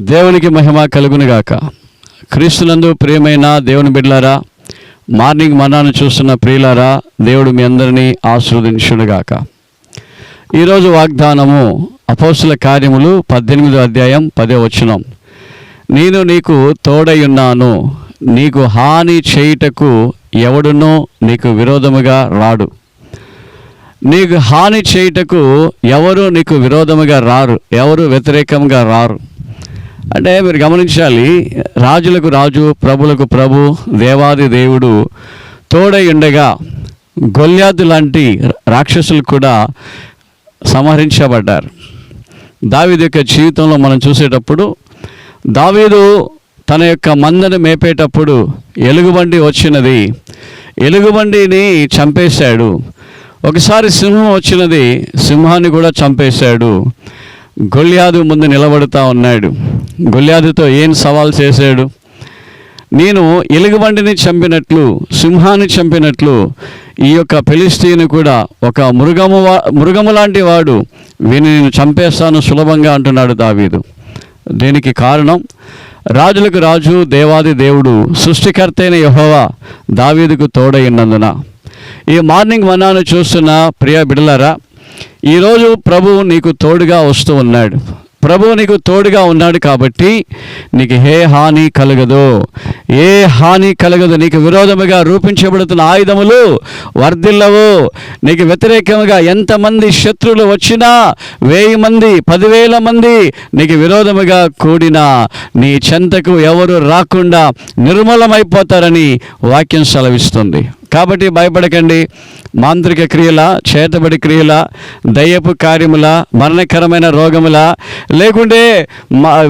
దేవునికి మహిమ కలుగునుగాక. క్రీస్తునందు ప్రియమైన దేవుని బిడ్లారా మార్నింగ్ మనాన్ని చూస్తున్న ప్రియులారా దేవుడు మీ అందరినీ ఆశీర్వదించునుగాక. ఈరోజు వాగ్దానము అపోసుల కార్యములు పద్దెనిమిదో అధ్యాయం పదే వచనం. నేను నీకు తోడై ఉన్నాను నీకు హాని చేయుటకు ఎవడునో నీకు విరోధముగా రాడు. నీకు హాని చేయుటకు ఎవరు నీకు విరోధముగా రారు ఎవరు వ్యతిరేకంగా రారు. అంటే మీరు గమనించాలి రాజులకు రాజు ప్రభులకు ప్రభు దేవాది దేవుడు తోడై ఉండగా గొల్యాదు లాంటి రాక్షసులు కూడా సంహరించబడ్డారు. దావీదు యొక్క జీవితంలో మనం చూసేటప్పుడు దావీదు తన యొక్క మందను మేపేటప్పుడు ఎలుగుబండి వచ్చినది. ఎలుగుబండిని చంపేశాడు. ఒకసారి సింహం వచ్చినది సింహాన్ని కూడా చంపేశాడు. గొల్యాదు ముందు నిలబడుతూ ఉన్నాడు. గొల్యాదుతో ఏం సవాల్ చేశాడు? నేను ఎలుగుబండిని చంపినట్లు సింహాన్ని చంపినట్లు ఈ యొక్క పెలిస్తీని కూడా ఒక మృగము వా మృగము లాంటి వాడు వీని నేను చంపేస్తాను సులభంగా అంటున్నాడు దావీదు. దీనికి కారణం రాజులకు రాజు దేవాది దేవుడు సృష్టికర్త అయిన యహోవా దావీదుకు తోడైనందున. ఈ మార్నింగ్ వనాన్ని చూస్తున్న ప్రియ బిడలరా ఈరోజు ప్రభువు నీకు తోడుగా వస్తూ ఉన్నాడు. ప్రభువు నీకు తోడుగా ఉన్నాడు కాబట్టి నీకు ఏ హాని కలగదు. ఏ హాని కలగదు. నీకు విరోధముగా రూపించబడుతున్న ఆయుధములు వర్ధిల్లవు. నీకు వ్యతిరేకంగా ఎంతమంది శత్రువులు వచ్చినా వెయ్యి మంది పదివేల మంది నీకు విరోధముగా కూడినా నీ చెంతకు ఎవరు రాకుండా నిర్మూలమైపోతారని వాక్యం సెలవిస్తుంది. కాబట్టి భయపడకండి. మాంత్రిక క్రియల చేతబడి క్రియల దయ్యపు కార్యముల మరణకరమైన రోగముల లేకుంటే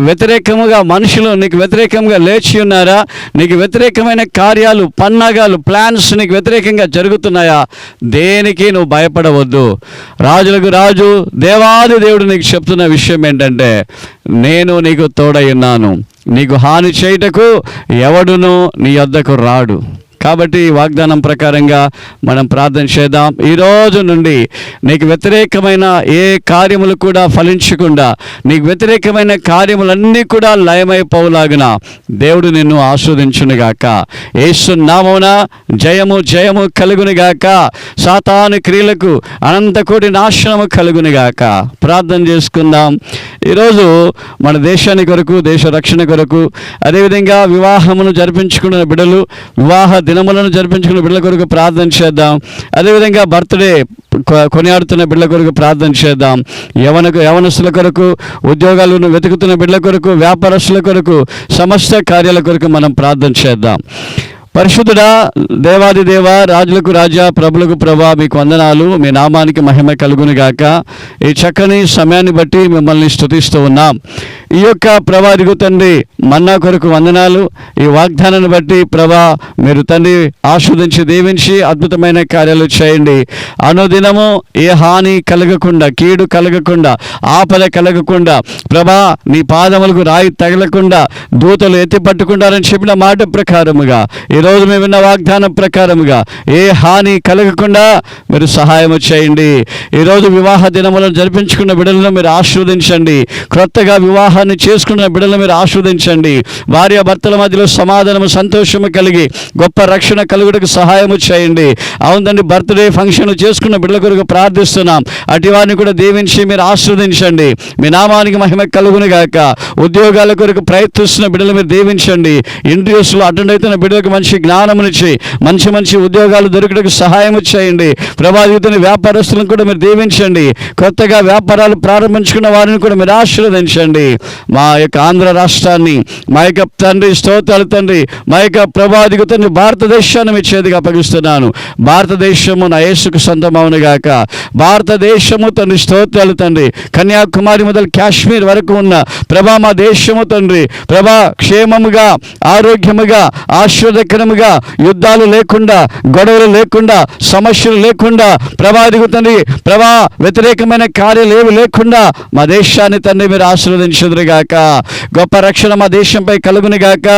వ్యతిరేకముగా మనుషులు నీకు వ్యతిరేకంగా లేచి ఉన్నారా? నీకు వ్యతిరేకమైన కార్యాలు పన్నాగాలు ప్లాన్స్ నీకు వ్యతిరేకంగా జరుగుతున్నాయా? దేనికి నువ్వు భయపడవద్దు. రాజులకు రాజు దేవాది దేవుడు నీకు చెప్తున్న విషయం ఏంటంటే నేను నీకు తోడై ఉన్నాను. నీకు హాని చేయుటకు ఎవడును నీ వద్దకు రాడు. కాబట్టి వాగ్దానం ప్రకారంగా మనం ప్రార్థన చేద్దాం. ఈరోజు నుండి నీకు వ్యతిరేకమైన ఏ కార్యములు కూడా ఫలించకుండా నీకు వ్యతిరేకమైన కార్యములన్నీ కూడా లయమైపోలాగున దేవుడు నిన్ను ఆస్వాదించునుగాక. యేసు నామమున జయము జయము కలుగునుగాక. సాతాను క్రియలకు అనంతకోటి నాశనము కలుగునుగాక. ప్రార్థన చేసుకుందాం. ఈరోజు మన దేశాన్ని కొరకు దేశ రక్షణ కొరకు అదేవిధంగా వివాహమును జరిపించుకున్న బిడ్డలు వివాహ దినములను జరిపించుకున్న బిడ్డల కొరకు ప్రార్థన చేద్దాం. అదేవిధంగా బర్త్డే కొ- కొనియాడుతున్న బిడ్డల కొరకు ప్రార్థన చేద్దాం. యవనకు యవనస్తుల కొరకు ఉద్యోగాలను వెతుకుతున్న బిడ్డల కొరకు వ్యాపారస్తుల కొరకు సమస్త కార్యాల కొరకు మనం ప్రార్థన చేద్దాం. పరిశుద్ధుడా దేవాది దేవ రాజులకు రాజా ప్రభులకు ప్రభా మీకు వందనాలు. మీ నామానికి మహిమ కలుగుని గాక. ఈ చక్కని సమయాన్ని బట్టి మిమ్మల్ని స్తుతిస్తూ ఉన్నాం. ఈ యొక్క ప్రభా తండ్రి మన్నా కొరకు వందనాలు. ఈ వాగ్దానాన్ని బట్టి ప్రభా మీరు తండ్రి ఆస్వాదించి దీవించి అద్భుతమైన కార్యాలు చేయండి. అనుదినము ఏ హాని కలగకుండా కీడు కలగకుండా ఆపద కలగకుండా ప్రభా నీ పాదములకు రాయి తగలకుండా దూతలు ఎత్తి పట్టుకుంటారని చెప్పిన మాట ప్రకారముగా ఈరోజు మేము విన్న వాగ్దానం ప్రకారముగా ఏ హాని కలగకుండా మీరు సహాయం చేయండి. ఈరోజు వివాహ దినములను జరిపించుకున్న బిడ్డలను మీరు ఆశీర్వదించండి. క్రొత్తగా వివాహాన్ని చేసుకున్న బిడ్డలను మీరు ఆశీర్వదించండి. భార్య భర్తల మధ్యలో సమాధానము సంతోషము కలిగి గొప్ప రక్షణ కలుగుటకు సహాయము చేయండి. అవునండి బర్త్డే ఫంక్షన్ చేసుకున్న బిడ్డల కొరకు ప్రార్థిస్తున్నాం. అటివారిని కూడా దీవించి మీరు ఆశీర్వదించండి. మీ నామానికి మహిమ కలుగును గాక. ఉద్యోగాల కొరకు ప్రయత్నిస్తున్న బిడ్డలు మీరు దీవించండి. ఇంటర్వ్యూస్లో అటెండ్ అవుతున్న బిడ్డలకు మంచి జ్ఞానమునిచ్చి మంచి మంచి ఉద్యోగాలు దొరికడానికి సహాయం చేయండి. ప్రభావితుని వ్యాపారస్తులను కూడా మీరు దీవించండి. కొత్తగా వ్యాపారాలు ప్రారంభించుకున్న వారిని కూడా మీరు ఆశీర్వదించండి. మా యొక్క ఆంధ్ర రాష్ట్రాన్ని మా యొక్క తండ్రి స్తోత్రాలు తండ్రి మా యొక్క ప్రభాదికు తండ్రి భారతదేశాన్ని మీ చేతికి అప్పగిస్తున్నాను. భారతదేశము నా యేసుకు సొంతమవును గాక. భారతదేశము తండ్రి స్తోత్రాలు తండ్రి కన్యాకుమారి మొదలు కాశ్మీర్ వరకు ఉన్న ప్రభా మా దేశము తండ్రి ప్రభా క్షేమముగా ఆరోగ్యముగా ఆశీర్వదకరమైన విధముగా యుద్ధాలు లేకుండా గొడవలు లేకుండా సమస్యలు లేకుండా ప్రభా ఇదిగో తండ్రి ప్రభా వ్యతిరేకమైన కార్యాలు ఏవి లేకుండా మా దేశాన్ని తండ్రి మీరు ఆశీర్వదించుదురుగాక గొప్ప రక్షణ మా దేశంపై కలుగును గాక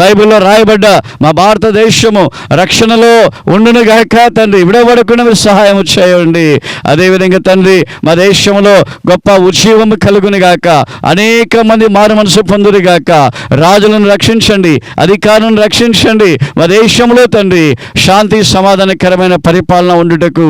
బైబిల్లో రాయబడ్డ మా భారతదేశము రక్షణలో ఉండునుగాక తండ్రి. విడవడకుండా మీరు సహాయం చేయండి. అదేవిధంగా తండ్రి మా దేశంలో గొప్ప ఉజ్జీవము కలుగునిగాక. అనేక మంది మారు మనసు పొందురుగాక. రాజులను రక్షించండి అధికారులను రక్షించండి మా దేశంలో తండ్రి శాంతి సమాధానకరమైన పరిపాలన ఉండుటకు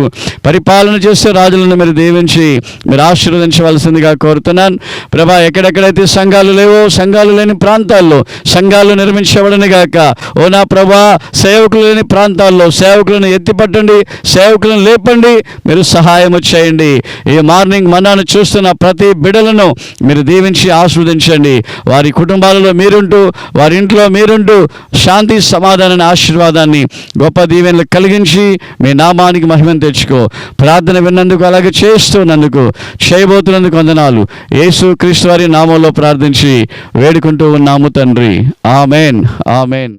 పరిపాలన చేసే రాజులను మీరు దీవించి మీరు ఆశీర్వదించవలసిందిగా కోరుతున్నాను. ప్రభా ఎక్కడెక్కడైతే సంఘాలు లేవో సంఘాలు లేని ప్రాంతాల్లో సంఘాలు నిర్మించబడని గాక ఓ నా ప్రభా సేవకులు లేని ప్రాంతాల్లో సేవకులను ఎత్తిపట్టండి సేవకులను లేపండి మీరు సహాయం చేయండి. ఈ మార్నింగ్ మన్నాను చూస్తున్న ప్రతి బిడలను మీరు దీవించి ఆస్వాదించండి వారి కుటుంబాలలో మీరుంటూ వారి ఇంట్లో మీరుంటూ శాంతి సమాధానాన్ని ఆశీర్వాదాన్ని గొప్ప దీవెనలు కలిగించి మీ నామానికి మహిమను తెచ్చుకో. ప్రార్థన విన్నందుకు అలాగే చేస్తున్నందుకు చేయబోతున్నందుకు వందనాలు. యేసు క్రీస్తు వారి నామంలో ప్రార్థించి వేడుకుంటూ ఉన్నాము తండ్రి. ఆమెన్. ఆమెన్.